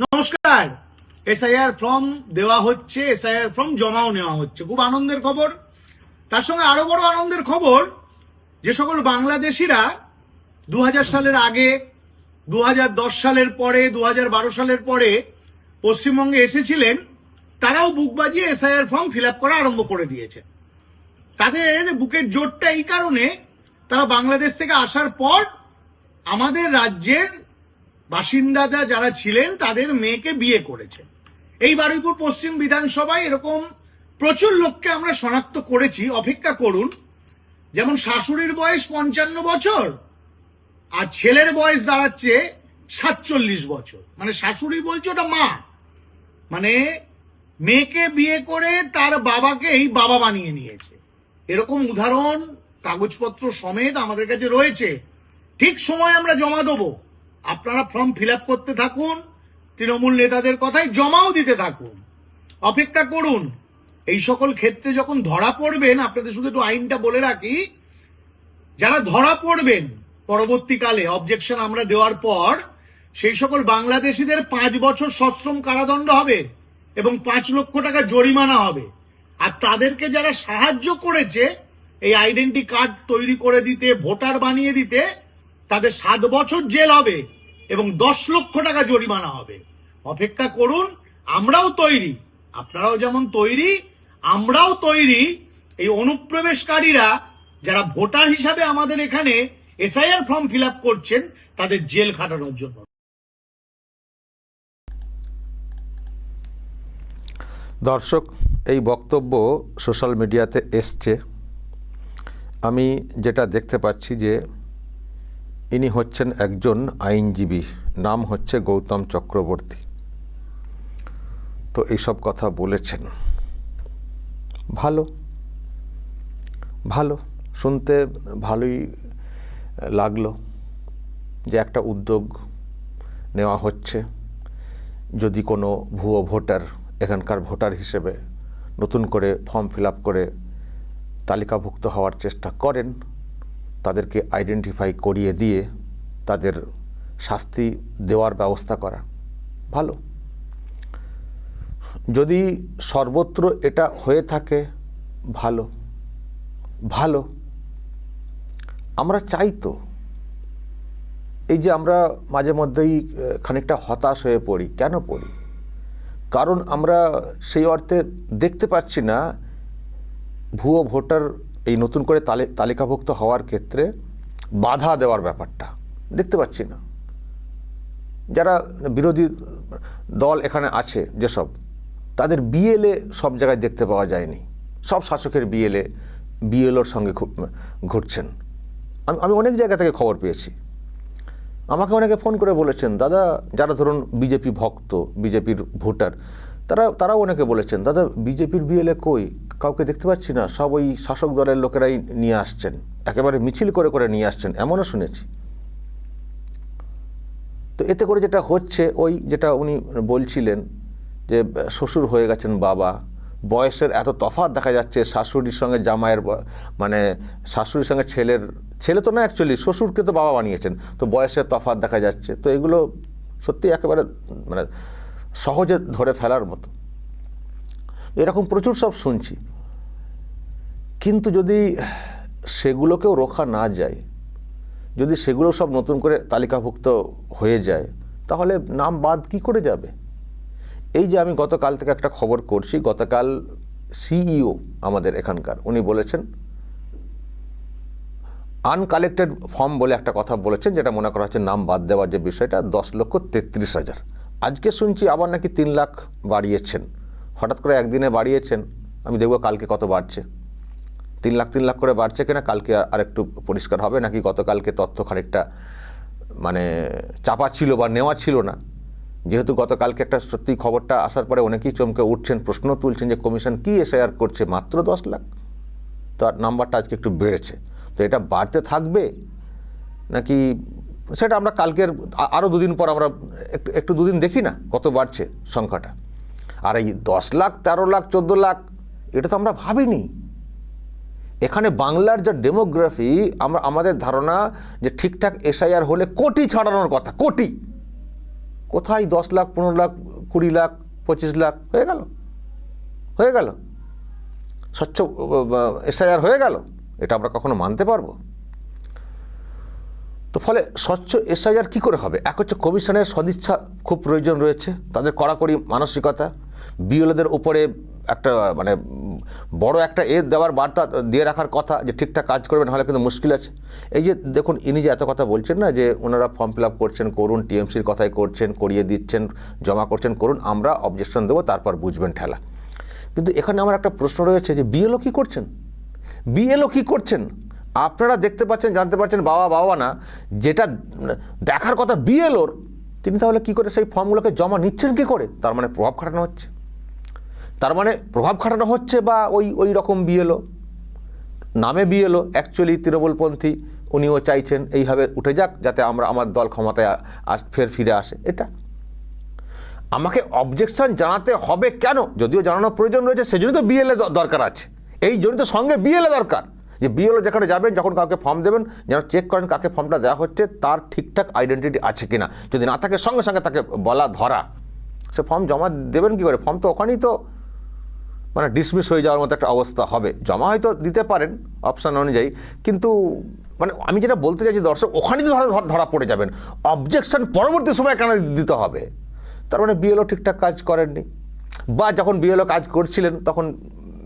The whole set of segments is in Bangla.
নমস্কার। এসআইআর ফর্ম দেওয়া হচ্ছে এসআইআর ফর্ম জমাও নেওয়া হচ্ছে। খুব আনন্দের খবর। তার সঙ্গে আরও বড় আনন্দের খবর, যে সকল বাংলাদেশিরা দু হাজার সালের আগে দু হাজার দশ সালের পরে দু হাজার বারো সালের পরে পশ্চিমবঙ্গে এসেছিলেন, তারাও বুক বাজিয়ে এসআইআর ফর্ম ফিল করা আরম্ভ করে দিয়েছে। তাদের বুকের জোরটা এই কারণে, তারা বাংলাদেশ থেকে আসার পর আমাদের রাজ্যের বাসিন্দারা যারা ছিলেন তাদের মেয়েকে বিয়ে করেছে এই বারুইপুর পশ্চিম বিধানসভায় এরকম প্রচুর লোককে আমরা শনাক্ত করেছি। অপেক্ষা করুন, যেমন শাশুড়ির বয়স পঞ্চান্ন বছর, আর ছেলের বয়স দাঁড়াচ্ছে সাতচল্লিশ বছর। মানে শাশুড়ি বলছে ওটা মা। মানে মেয়েকে বিয়ে করে তার বাবাকে এই বাবা বানিয়ে নিয়েছে। এরকম উদাহরণ, কাগজপত্র সমেত আমাদের কাছে রয়েছে। ঠিক সময় আমরা জমা দেবো। আপনারা ফর্ম ফিল করতে থাকুন, তৃণমূল নেতাদের কথায় জমাও দিতে থাকুন। অপেক্ষা করুন। এই সকল ক্ষেত্রে যখন ধরা পড়বেন, আপনাদের শুধু একটু আইনটা বলে রাখি, যারা ধরা পড়বেন পরবর্তীকালে অবজেকশন আমরা দেওয়ার পর, সেই সকল বাংলাদেশিদের পাঁচ বছর সশ্রম কারাদণ্ড হবে এবং পাঁচ লক্ষ টাকা জরিমানা হবে। আর তাদেরকে যারা সাহায্য করেছে, এই আইডেন্টি কার্ড তৈরি করে দিতে, ভোটার বানিয়ে দিতে তাদের সাত বছর জেল হবে এবং দশ লক্ষ টাকা জরিমানা হবে। অপেক্ষা করুন, আমরাও তৈরি। আপনারাও যেমন তৈরি, আমরাও তৈরি। এই অনুপ্রবেশকারীরা যারা ভোটার হিসাবে আমাদের এখানে এসআইআর ফর্ম ফিল করছেন, তাদের জেল খাটানোর জন্য। দর্শক, এই বক্তব্য সোশ্যাল মিডিয়াতে এসছে। আমি যেটা দেখতে পাচ্ছি যে ইনি হচ্ছেন একজন আইনজীবী, নাম হচ্ছে গৌতম চক্রবর্তী। তো এইসব কথা বলেছেন। ভালো ভালো, শুনতে ভালোই লাগল যে একটা উদ্যোগ নেওয়া হচ্ছে। যদি কোনো ভুয়ো ভোটার, এখানকার ভোটার হিসেবে নতুন করে ফর্ম ফিল করে তালিকাভুক্ত হওয়ার চেষ্টা করেন তাদেরকে আইডেন্টিফাই করিয়ে দিয়ে তাদের শাস্তি দেওয়ার ব্যবস্থা করা। ভালো। যদি সর্বত্র এটা হয়ে থাকে, ভালো। ভালো। আমরা চাই তো। এই যে আমরা মাঝে মধ্যেই খানিকটা হতাশ হয়ে পড়ি। কেন পড়ি? কারণ আমরা সেই অর্থে দেখতে পাচ্ছি না, ভুয়ো ভোটার এই নতুন করে তালি, তালিকাভুক্ত হওয়ার ক্ষেত্রে বাধা দেওয়ার ব্যাপারটা দেখতে পাচ্ছি না। যারা বিরোধী দল এখানে আছে যেসব, তাদের বিএলএ সব জায়গায় দেখতে পাওয়া যায়নি। সব শাসকের বিএলএ, বিএলওর সঙ্গে ঘুরছেন। আমি আমি অনেক জায়গা থেকে খবর পেয়েছি। আমাকে অনেকে ফোন করে বলেছেন, দাদা, যারা ধরুন বিজেপি ভক্ত, বিজেপির ভোটার তারা, তারাও অনেকে বলেছেন, দাদা, বিজেপির বিএলএ কই? কাউকে দেখতে পাচ্ছি না, সব ওই শাসক দলের লোকেরাই নিয়ে আসছেন, একেবারে মিছিল করে করে নিয়ে আসছেন, এমনও শুনেছি। তো এতে করে যেটা হচ্ছে, ওই যেটা উনি বলছিলেন যে, শ্বশুর হয়ে গেছেন বাবা, বয়সের এত তফাৎ দেখা যাচ্ছে, শাশুড়ির সঙ্গে জামাইয়ের মানে শাশুড়ির সঙ্গে ছেলের, ছেলে তো না অ্যাকচুয়ালি শ্বশুরকে তো বাবা বানিয়েছেন, তো বয়সের তফাৎ দেখা যাচ্ছে। তো এগুলো সত্যি একেবারে মানে সহজে ধরে ফেলার মতো। এরকম প্রচুর সব শুনছি। কিন্তু যদি সেগুলোকেও রোখা না যায়, যদি সেগুলো সব নতুন করে তালিকাভুক্ত হয়ে যায়, তাহলে নাম বাদ কি করে যাবে? এই যে আমি গতকাল থেকে একটা খবর করছি, গতকাল সিইও আমাদের এখানকার, উনি বলেছেন, আনকালেক্টেড ফর্ম বলে একটা কথা বলেছেন, যেটা মনে করা হচ্ছে নাম বাদ দেওয়ার যে বিষয়টা, দশ লক্ষ তেত্রিশ হাজার। আজকে শুনছি আবার নাকি তিন লাখ বাড়িয়েছেন। হঠাৎ করে একদিনে বাড়িয়েছেন, আমি দেখব কালকে কত বাড়ছে। তিন লাখ তিন লাখ করে বাড়ছে কিনা কালকে আর একটু পরিষ্কার হবে, নাকি গতকালকে তথ্য খানিকটা মানে চাপা ছিল বা নেওয়া ছিল না। যেহেতু গতকালকে একটা সত্যি খবরটা আসার পরে অনেকেই চমকে উঠছেন, প্রশ্ন তুলছেন যে কমিশন কি এসআইআর করছে, মাত্র দশ লাখ? তার নাম্বারটা আজকে একটু বেড়েছে। তো এটা বাড়তে থাকবে, নাকি সেটা আমরা কালকের আরও দুদিন পর আমরা একটু একটু দুদিন দেখি না কত বাড়ছে সংখ্যাটা। আর এই দশ লাখ, তেরো লাখ, চোদ্দ লাখ, এটা তো আমরা ভাবিনি। এখানে বাংলার যা ডেমোগ্রাফি, আমরা, আমাদের ধারণা যে ঠিকঠাক এসআইআর হলে কোটি ছাড়ানোর কথা, কোটি। কোথায় দশ লাখ, পনেরো লাখ, কুড়ি লাখ, পঁচিশ লাখ, হয়ে গেল। হয়ে গেল। স্বচ্ছ এসআইআর হয়ে গেল। এটা আমরা কখনো মানতে পারব? তো ফলে স্বচ্ছ এসআইআর কী করে হবে? এক হচ্ছে কমিশনের সদিচ্ছা খুব প্রয়োজন রয়েছে, তাদের কড়াকড়ি মানসিকতা বিএলএদের উপরে একটা মানে বড় একটা এ দেওয়ার বার্তা দিয়ে রাখার কথা, যে ঠিকঠাক কাজ করবে, নাহলে কিন্তু মুশকিল আছে। এই যে দেখুন, ইনি যে এত কথা বলছেন না, যে ওনারা ফর্ম ফিল আপ করছেন, করুন, টিএমসির কথাই করছেন, করিয়ে দিচ্ছেন, জমা করছেন, করুন, আমরা অবজেকশন দেবো, তারপর বুঝবেন ঠেলা। কিন্তু এখানে আমার একটা প্রশ্ন রয়েছে, যে বিএলও কী করছেন? বিএলও কী করছেন? আপনারা দেখতে পাচ্ছেন, জানতে পারছেন, বাবা বাবা না, যেটা দেখার কথা বিএলওর, তিনি তাহলে কী করে সেই ফর্মগুলোকে জমা নিচ্ছেন কী করে? তার মানে প্রভাব খাটানো হচ্ছে। তার মানে প্রভাব খাটানো হচ্ছে বা ওই ওই রকম বিএলও। নামে বিএলও অ্যাকচুয়ালি তৃণমূলপন্থী, উনিও চাইছেন এইভাবে উঠে যাক, যাতে আমরা, আমার দল ক্ষমতায় আস- ফের ফিরে আসে। এটা। আমাকে অবজেকশন জানাতে হবে কেন? যদিও জানানোর প্রয়োজন রয়েছে, সেজন্যই তো বিএলএ দরকার আছে। এই জন্য তো সঙ্গে বিএলএ দরকার। যে বিএলও যেখানে যাবেন, যখন কাউকে ফর্ম দেবেন, যেন চেক করেন কাকে ফর্মটা দেওয়া হচ্ছে, তার ঠিকঠাক আইডেন্টিটি আছে কিনা। যদি না থাকে, সঙ্গে সঙ্গে তাকে বলা ধরা। সে ফর্ম জমা দেবেন কি করে? ফর্ম তো ওখানেই তো মানে ডিসমিস হয়ে যাওয়ার মতো একটা অবস্থা হবে। জমা হয়তো দিতে পারেন অপশান অনুযায়ী, কিন্তু মানে আমি যেটা বলতে চাইছি, দর্শক, ওখানেই তো ধরা, ধরা- পড়ে যাবেন। অবজেকশন পরবর্তী সময় কেন দিতে হবে? তার মানে বিএলও ঠিকঠাক কাজ করেননি। বা যখন বিএলও কাজ করছিলেন, তখন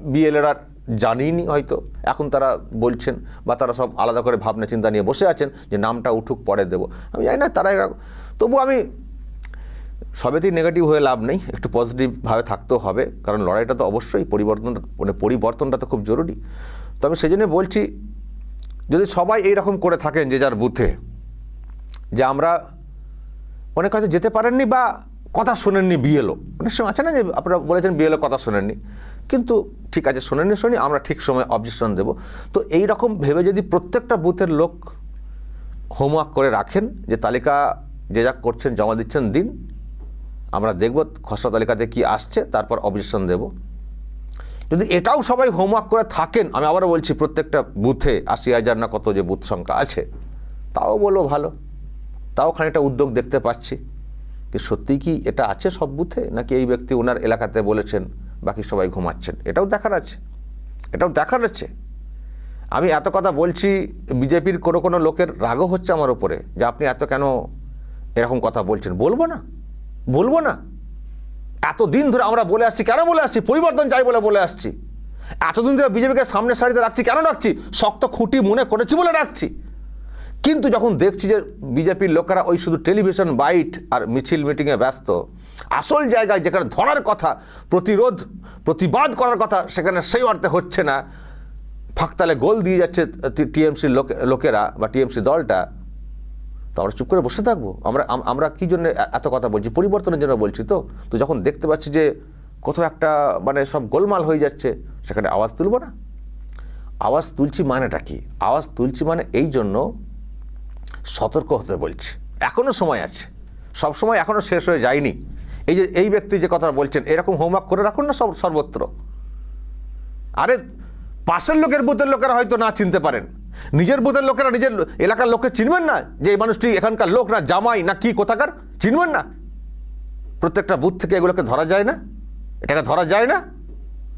বিএলএরা জানিনি হয়তো। এখন তারা বলছেন বা তারা সব আলাদা করে ভাবনা চিন্তা নিয়ে বসে আছেন যে নামটা উঠুক, পরে দেবো। আমি জানি না, তারা তবু আমি সবেতেই নেগেটিভ হয়ে লাভ নেই, একটু পজিটিভভাবে থাকতেও হবে, কারণ লড়াইটা তো অবশ্যই পরিবর্তনটা মানে পরিবর্তনটা তো খুব জরুরি। তবে সেই জন্য বলছি, যদি সবাই এই রকম করে থাকেন যে যার বুথে, যে আমরা অনেক হয়তো যেতে পারেননি বা কথা শোনেননি বিএলও। অনেক সময় আছে না যে আপনারা বলেছেন বিএলও কথা শোনেননি। কিন্তু ঠিক আছে শোনেননি শুনি, আমরা ঠিক সময় অবজেকশন দেব। তো এই রকম ভেবে যদি প্রত্যেকটা বুথের লোক হোমওয়ার্ক করে রাখেন, যে তালিকা যে যা করছেন, জমা দিচ্ছেন, দিন, আমরা দেখব খসড়া তালিকাতে কি আসছে, তারপর অবজেকশন দেব। যদি এটাও সবাই হোমওয়ার্ক করে থাকেন, আমি আবারও বলছি প্রত্যেকটা বুথে, আশি হাজার না কত যে বুথ সংখ্যা আছে, তাও বলো ভালো। তাও খানিকটা উদ্যোগ দেখতে পাচ্ছি। কি সত্যিই কি এটা আছে সব বুথে? নাকি এই ব্যক্তি ওনার এলাকাতে বলেছেন বাকি সবাই ঘুমাচ্ছেন। এটাও দেখার আছে। এটাও দেখার আছে। আমি এত কথা বলছি, বিজেপির কোনো কোনো লোকের রাগও হচ্ছে আমার উপরে যে আপনি এত কেন এরকম কথা বলছেন। বলব না। বলব না। এত দিন ধরে আমরা বলে আসছি, কেন বলে আসছি? পরিবর্তন চাই বলে বলে আসছি। এতদিন ধরে বিজেপিকে সামনের সারিতে রাখছি, কেন রাখছি শক্ত খুঁটি মনে করেছি বলে রাখছি কিন্তু যখন দেখছি যে বিজেপির লোকেরা ওই শুধু টেলিভিশন, বাইট আর মিছিল মিটিংয়ে ব্যস্ত আসল জায়গায় যেখানে ধরার কথা, প্রতিরোধ, প্রতিবাদ করার কথা, সেখানে সেই অর্থে হচ্ছে না। ফাঁকতালে গোল দিয়ে যাচ্ছে টিএমসির লোকেরা বা টিএমসি দলটা। তো আমরা চুপ করে বসে থাকব। আমরা আমরা কী জন্য এত কথা বলছি? পরিবর্তনের জন্য বলছি তো। তো যখন দেখতে পাচ্ছি যে কোথাও একটা মানে সব গোলমাল হয়ে যাচ্ছে, সেখানে আওয়াজ তুলবো না? আওয়াজ তুলছি মানেটা কি? আওয়াজ তুলছি মানে এই জন্য সতর্ক হতে বলছি। এখনও সময় আছে। সব সময় এখনও শেষ হয়ে যায়নি। এই যে, এই ব্যক্তি যে কথা বলছেন, এরকম হোমওয়ার্ক করে রাখুন না সব, সর্বত্র। আরে, পাশের লোকের বুথের লোকেরা হয়তো না চিনতে পারেন। নিজের বুথের লোকেরা নিজের এলাকার লোককে চিনবেন না যে এই মানুষটি এখানকার লোক না, জামাই না কি, কোথাকার, চিনবেন না। প্রত্যেকটা বুথ থেকে এগুলোকে ধরা যায় না। এটাকে ধরা যায় না।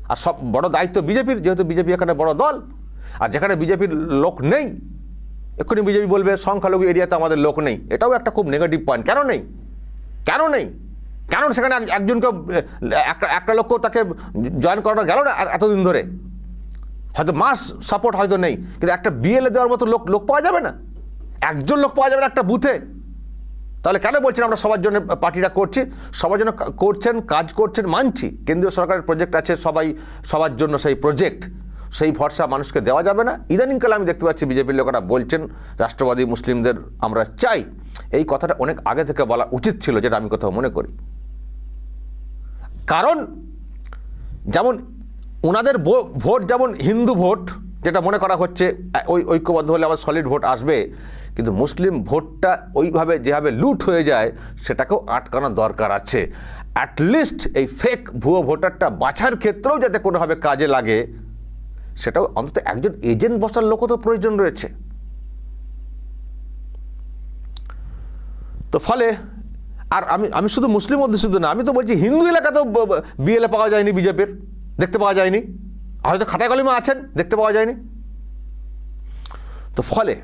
আর সব বড় দায়িত্ব বিজেপির, যেহেতু বিজেপি এখানে বড় দল, আর যেখানে বিজেপির লোক নেই, এক্ষুনি বিজেপি বলবে, সংখ্যালঘু এরিয়াতে আমাদের লোক নেই। এটাও একটা খুব নেগেটিভ পয়েন্ট কেন নেই? কেন নেই? কেন সেখানে এক- একজনকে একটা একটা লোক তাকে জয়েন করানো গেল না এতদিন ধরে। হয়তো মাস সাপোর্ট হয়তো নেই, কিন্তু একটা বিএলএ দেওয়ার মতো লোক লোক পাওয়া যাবে না। একজন লোক পাওয়া যাবে না একটা বুথে। তাহলে কেন বলছেন আমরা সবার জন্য পার্টিটা করছি? সবার জন্য করছেন, কাজ করছেন, মানছি। কেন্দ্রীয় সরকারের প্রজেক্ট আছে, সবাই, সবার জন্য সেই প্রজেক্ট সেই ভরসা মানুষকে দেওয়া যাবে না। ইদানিংকালে আমি দেখতে পাচ্ছি বিজেপির লোকেরা বলছেন, রাষ্ট্রবাদী মুসলিমদের আমরা চাই। এই কথাটা অনেক আগে থেকে বলা উচিত ছিল, যেটা আমি কোথাও মনে করি। কারণ যেমন ওনাদের ভোট যেমন হিন্দু ভোট, যেটা মনে করা হচ্ছে ওই ঐক্যবদ্ধ হলে আবার সলিড ভোট আসবে, কিন্তু মুসলিম ভোটটা ওইভাবে যেভাবে লুট হয়ে যায়, সেটাকেও আটকানোর দরকার আছে। অ্যাটলিস্ট এই ফেক ভুয়ো ভোটারটা বাছার ক্ষেত্রেও যাতে কোনোভাবে কাজে লাগে, সেটাও অন্তত একজন এজেন্ট বসার লোকও তো প্রয়োজন রয়েছে। তো ফলে আর আমি আমি শুধু মুসলিম অধ্যুষিত না, আমি তো বলছি হিন্দু এলাকাতেও বিএলএ পাওয়া যায়নি বিজেপির, দেখতে পাওয়া যায়নি। হয়তো খাতায় কলমে আছেন, দেখতে পাওয়া যায়নি। তো ফলে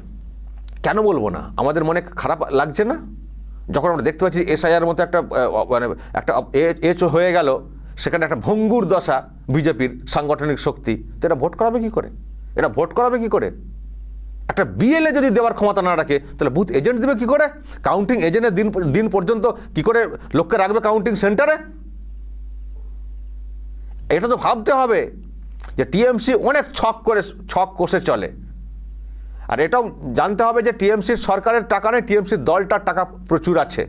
কেন বলব না? আমাদের মনে খারাপ লাগছে না? যখন আমরা দেখতে পাচ্ছি এসআইআর মতো একটা মানে একটা এচ হয়ে গেল, সেখানে একটা ভঙ্গুর দশা বিজেপির সাংগঠনিক শক্তি। তো এটা ভোট করাবে কী করে? এটা ভোট করাবে কী করে? একটা বিএলএ যদি দেওয়ার ক্ষমতা না রাখে, তাহলে বুথ এজেন্ট দেবে কি করে? কাউন্টিং এজেন্টের দিন দিন পর্যন্ত কি করে লোককে রাখবে কাউন্টিং সেন্টারে এটা তো ভাবতে হবে যে টিএমসি অনেক ছক করে, ছক কষে চলে। আর এটাও জানতে হবে যে টিএমসির সরকারের টাকা নেই টিএমসির দলটার টাকা প্রচুর আছে।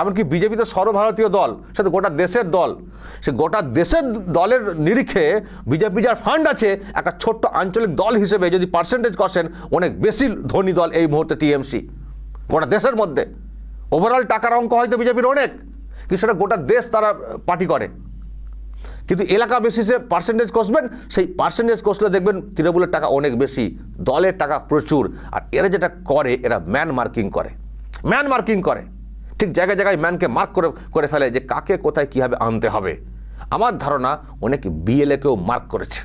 এমনকি বিজেপি তো সর্বভারতীয় দল, সে তো গোটা দেশের দল। সে গোটা দেশের দলের নিরিখে বিজেপি যার ফান্ড আছে, একটা ছোট্ট আঞ্চলিক দল হিসেবে যদি পার্সেন্টেজ কষেন, অনেক বেশি ধনী দল এই মুহূর্তে টিএমসি। গোটা দেশের মধ্যে। ওভারঅল টাকার অঙ্ক হয়তো বিজেপির অনেক, কিন্তু সেটা গোটা দেশ তারা পার্টি করে। কিন্তু এলাকা বেসিসে পার্সেন্টেজ কষবেন, সেই পার্সেন্টেজ কষলে দেখবেন তৃণমূলের টাকা অনেক বেশি, দলের টাকা প্রচুর। আর এরা যেটা করে, এরা ম্যান মার্কিং করে। ম্যান মার্কিং করে। ঠিক জায়গায় জায়গায় ম্যানকে মার্ক করে করে ফেলে যে কাকে কোথায় কীভাবে আনতে হবে। আমার ধারণা অনেক বিএলএকেও মার্ক করেছে।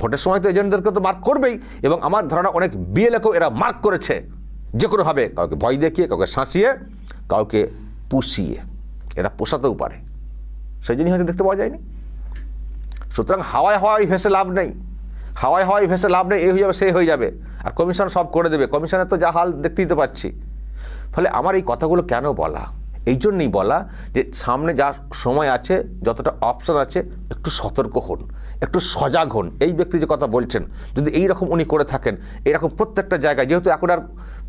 ভোটের সময় তো এজেন্টদেরকে তো মার্ক করবেই এবং আমার ধারণা অনেক বিএলএকেও এরা মার্ক করেছে। যে কোনোভাবে কাউকে ভয় দেখিয়ে, কাউকে শাঁসিয়ে, কাউকে পুষিয়ে। এরা পোষাতেও পারে। সেই জন্যই হয়তো দেখতে পাওয়া যায়নি। সুতরাং হাওয়ায় হাওয়ায় ভেসে লাভ নেই। হাওয়ায় হাওয়ায় ভেসে লাভ নেই এই হয়ে যাবে, সে হয়ে যাবে। আর কমিশন সব করে দেবে। কমিশনের তো যা হাল দেখতেই তো পাচ্ছি। ফলে আমার এই কথাগুলো কেন বলা? এই জন্যই বলা যে সামনে যা সময় আছে, যতটা অপশন আছে, একটু সতর্ক হন, একটু সজাগ হন। এই ব্যক্তি যে কথা বলছেন, যদি এই রকম উনি করে থাকেন এরকম প্রত্যেকটা জায়গায়, যেহেতু এখন আর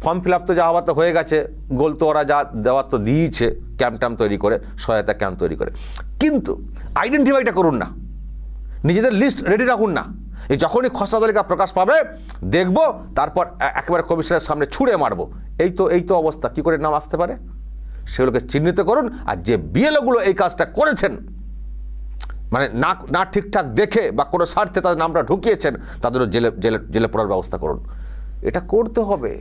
ফর্ম ফিল আপ তো যা হওয়ার তো হয়ে গেছে, গোল তো ওরা যা দেওয়ার তো দিয়েছে ক্যাম্প ট্যাম্প তৈরি করে, সহায়তা ক্যাম্প তৈরি করে। কিন্তু আইডেন্টিফাইটা করুন না। নিজেদের লিস্ট রেডি রাখুন না। এই যখনই খসড়া তালিকা প্রকাশ পাবে, দেখব, তারপর একেবারে কমিশনের সামনে ছুঁড়ে মারব। এই তো এই তো অবস্থা, কি করে নাম আসতে পারে? সেগুলোকে চিহ্নিত করুন, আর যে বিএলওগুলো এই কাজটা করেছেন মানে না না ঠিকঠাক দেখে বা কোনো স্বার্থে তাদের নামটা ঢুকিয়েছেন তাদেরও জেলে জেলে জেলে পড়ার ব্যবস্থা করুন। এটা করতে হবে।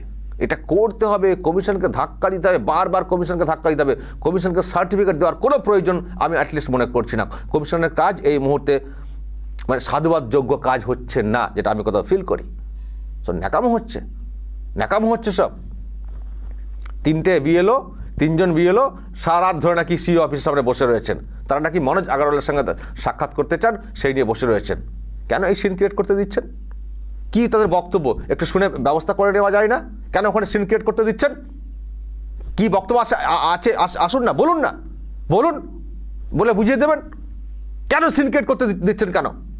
এটা করতে হবে, কমিশনকে ধাক্কা দিতে হবে, বারবার কমিশনকে ধাক্কা দিতে হবে। কমিশনকে সার্টিফিকেট দেওয়ার কোনো প্রয়োজন আমি অ্যাটলিস্ট মনে করছি না। কমিশনের কাজ এই মুহূর্তে মানে সাধুবাদযোগ্য কাজ হচ্ছে না, যেটা আমি কোথাও ফিল করি। সব ন্যাকামো হচ্ছে। ন্যাকামো হচ্ছে সব। তিনটে বিএলও, তিনজন বিএলও সারা ধরে নাকি সিও অফিসের সামনে বসে রয়েছেন। তারা নাকি মনোজ আগারওয়ালের সঙ্গে সাক্ষাৎ করতে চান, সেই নিয়ে বসে রয়েছেন। কেন এই সিন ক্রিয়েট করতে দিচ্ছেন? কি তাদের বক্তব্য? একটু শুনে ব্যবস্থা করে নেওয়া যায় না? কেন ওখানে সিন ক্রিয়েট করতে দিচ্ছেন? কি বক্তব্য আছে আছে? আস- আসুন না, বলুন না। বলুন। বলে বুঝিয়ে দেবেন। কেন সিন ক্রিয়েট করতে দিচ্ছেন কেন?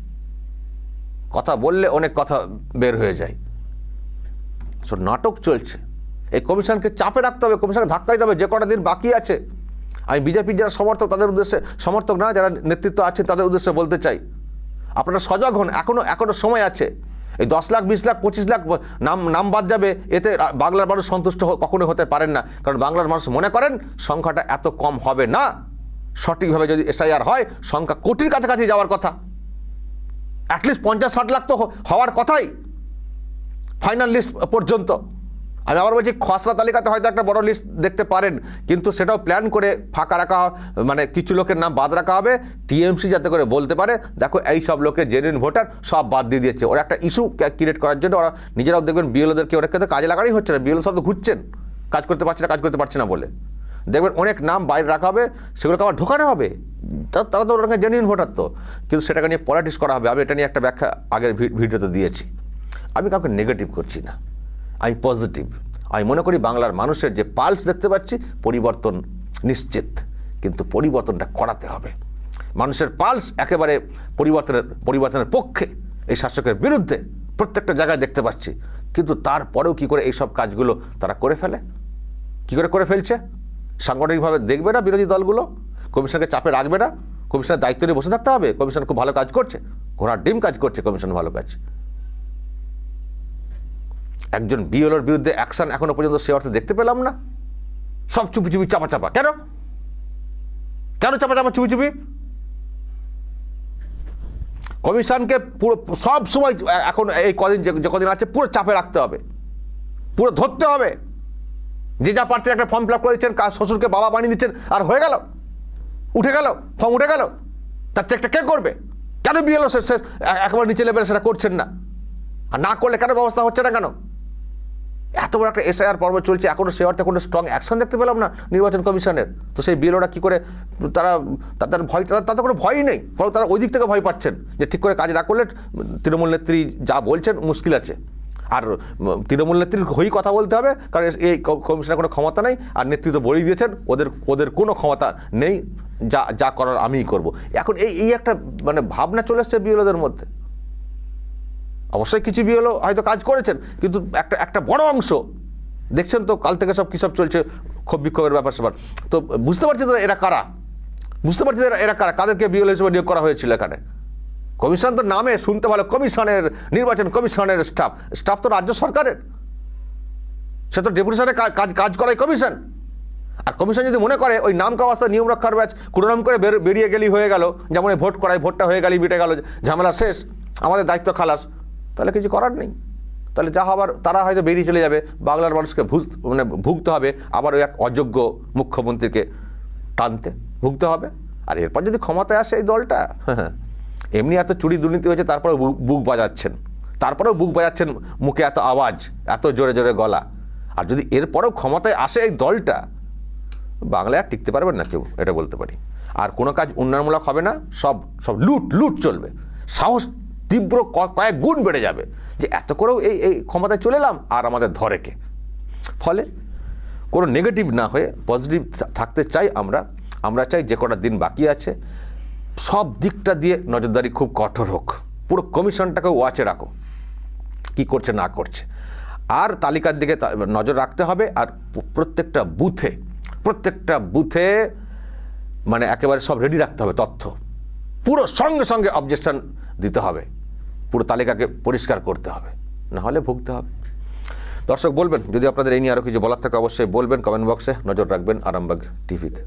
কথা বললে অনেক কথা বের হয়ে যায়। সো নাটক চলছে। এই কমিশনকে চাপে রাখতে হবে, কমিশনকে ধাক্কা দিতে হবে, যে কটা দিন বাকি আছে। আমি বিজেপির যারা সমর্থক, তাদের উদ্দেশ্যে, সমর্থক না, যারা নেতৃত্ব আছে, তাদের উদ্দেশ্যে বলতে চাই। আপনারা সজাগ হন এখনও এখনও সময় আছে। এই দশ লাখ, বিশ লাখ, পঁচিশ লাখ, নাম নাম বাদ যাবে, এতে বাংলার মানুষ সন্তুষ্ট কখনোই হতে পারেন না। কারণ বাংলার মানুষ মনে করেন, সংখ্যাটা এত কম হবে না। সঠিকভাবে যদি এসআইআর হয়, সংখ্যা কোটির কাছাকাছি যাওয়ার কথা। অ্যাটলিস্ট পঞ্চাশ, ষাট লাখ তো হওয়ার কথাই। ফাইনাল লিস্ট পর্যন্ত। আমি আবার বলছি, খসড়া তালিকাতে হয়তো একটা বড় লিস্ট দেখতে পারেন, কিন্তু সেটাও প্ল্যান করে ফাঁকা রাখা মানে কিছু লোকের নাম বাদ রাখা হবে। টিএমসি যাতে করে বলতে পারে, দেখো এই সব লোকের জেনুইন ভোটার সব বাদ দিয়ে দিয়েছে। ওরা একটা ইস্যু ক্রিয়েট করার জন্য ওরা নিজেরাও দেখবেন বিএলওদেরকে ওরা কিন্তু কাজে লাগানোই হচ্ছে না। বিএলও সব তো ঘুরছেন। কাজ করতে পারছে না, কাজ করতে পারছে না বলে। দেখবেন অনেক নাম বাইরে রাখা হবে, সেগুলোকে আবার ঢোকানো হবে। তারা তো ওরা জেনুইন ভোটার তো। কিন্তু সেটাকে নিয়ে পলিটিক্স করা হবে। আমি এটা নিয়ে একটা ব্যাখ্যা আগের ভিডিওতে দিয়েছি। আমি কাউকে নেগেটিভ করছি না। আমি পজিটিভ আমি মনে করি বাংলার মানুষের যে পালস দেখতে পাচ্ছি, পরিবর্তন নিশ্চিত। কিন্তু পরিবর্তনটা করাতে হবে। মানুষের পালস একেবারে পরিবর্তনের পরিবর্তনের পক্ষে। এই শাসকের বিরুদ্ধে প্রত্যেকটা জায়গায় দেখতে পাচ্ছি। কিন্তু তারপরেও কি করে এইসব কাজগুলো তারা করে ফেলে? কি করে করে ফেলছে? সাংগঠনিকভাবে দেখবে না বিরোধী দলগুলো? কমিশনকে চাপে রাখবে না? কমিশনের দায়িত্ব নিয়ে বসে থাকতে হবে? কমিশন খুব ভালো কাজ করছে। ঘোড়ার ডিম কাজ করছে কমিশন ভালো কাজ। একজন বিএলওর বিরুদ্ধে অ্যাকশন এখনও পর্যন্ত সে অর্থে দেখতে পেলাম না। সব চুপি চুপি চাপা চাপা কেন? কেন চাপা চাপা চুপি চুপি কমিশনকে পুরো সব সময় এখন এই কদিন যে কদিন আছে, পুরো চাপে রাখতে হবে। পুরো ধরতে হবে। যে যা পারছেন একটা ফর্ম ফিল আপ করে দিচ্ছেন, কার শ্বশুরকে বাবা বানিয়ে দিচ্ছেন, আর হয়ে গেল। উঠে গেল ফর্ম উঠে গেল। তার চেকটা কে করবে? কেন বিএলও একেবারে নিচে লেভেলে সেটা করছেন না। আর না করলে কেন ব্যবস্থা হচ্ছে না কেন? এত বড় একটা এসআইআর পর্ব চলছে, এখনও সে অর্থে কোনো স্ট্রং অ্যাকশন দেখতে পেলাম না নির্বাচন কমিশনের। তো সেই বিএলওরা কী করে, তারা তাদের ভয় তাদের কোনো ভয়ই নেই, বরং তারা ওই দিক থেকে ভয় পাচ্ছেন যে ঠিক করে কাজ না করলে তৃণমূল নেত্রী যা বলছেন মুশকিল আছে। আর তৃণমূল নেত্রীর হয়েই কথা বলতে হবে, কারণ এই কমিশনের কোনো ক্ষমতা নেই, আর নেতৃত্ব বলেই দিয়েছেন, ওদের ওদের কোনো ক্ষমতা নেই, যা যা করার আমিই করব। এখন এই এই একটা মানে ভাবনা চলে এসছে বিএলওদের মধ্যে। অবশ্যই কিছু বিএলও হয়তো কাজ করেছেন, কিন্তু একটা একটা বড় অংশ, দেখছেন তো কাল থেকে সব কী সব চলছে, ক্ষোভ বিক্ষোভের ব্যাপার স্যাপার। তো বুঝতে পারছি তো এরা কারা? বুঝতে পারছি এরা এরা কারা? কাদেরকে বিএলও হিসেবে নিয়োগ করা হয়েছিল এখানে? কমিশন তো নামে, শুনতে ভালো, কমিশনের, নির্বাচন কমিশনের স্টাফ স্টাফ তো রাজ্য সরকারের। সে তো ডেপুটেশনে কাজ কাজ করাই কমিশন। আর কমিশন যদি মনে করে, ওই নাম কাওয়াস্তা, নিয়ম রক্ষার ব্যাচ কোনো নাম করে বের- বেরিয়ে গেলেই হয়ে গেল, যেমন ভোট করায়, ভোটটা হয়ে গেলেই মিটে গেল, ঝামেলা শেষ, আমাদের দায়িত্ব খালাস, তাহলে কিছু করার নেই। তাহলে যা হবার, তারা হয়তো বেরিয়ে চলে যাবে, বাংলার মানুষকে ভুজ মানে ভুগতে হবে, আবার ওই এক অযোগ্য মুখ্যমন্ত্রীকে টানতে ভুগতে হবে। আর এরপর যদি ক্ষমতায় আসে এই দলটা হ্যাঁ। এমনি এত চুরি দুর্নীতি হয়েছে, তারপরেও বুক বাজাচ্ছেন। তারপরেও বুক বাজাচ্ছেন মুখে এত আওয়াজ, এত জোরে জোরে গলা। আর যদি এরপরেও ক্ষমতায় আসে এই দলটা, বাংলায় আর টিকতে পারবেন না কেউ, এটা বলতে পারি। আর কোনো কাজ উন্নয়নমূলক হবে না, সব সব লুট লুট চলবে। সাহস তীব্র কয়েক গুণ বেড়ে যাবে যে এত করেও এই এই ক্ষমতায় চলে এলাম আর আমাদের ধরে কে? ফলে কোনো নেগেটিভ না হয়ে পজিটিভ থাকতে চাই আমরা। আমরা চাই যে কটা দিন বাকি আছে সব দিকটা দিয়ে নজরদারি খুব কঠোর হোক। পুরো কমিশনটাকে ওয়াচে রাখো। কি করছে, না করছে। আর তালিকার দিকে নজর রাখতে হবে। আর প্রত্যেকটা বুথে প্রত্যেকটা বুথে মানে একেবারে সব রেডি রাখতে হবে তথ্য। পুরো সঙ্গে সঙ্গে অবজেকশন দিতে হবে। পুরো তালিকাকে পরিষ্কার করতে হবে। না হলে ভুগতে হবে। দর্শক বলবেন, যদি আপনাদের এই নিয়ে আরও কিছু বলার থাকে, অবশ্যই বলবেন কমেন্ট বক্সে নজর রাখবেন আরামবাগ টিভিতে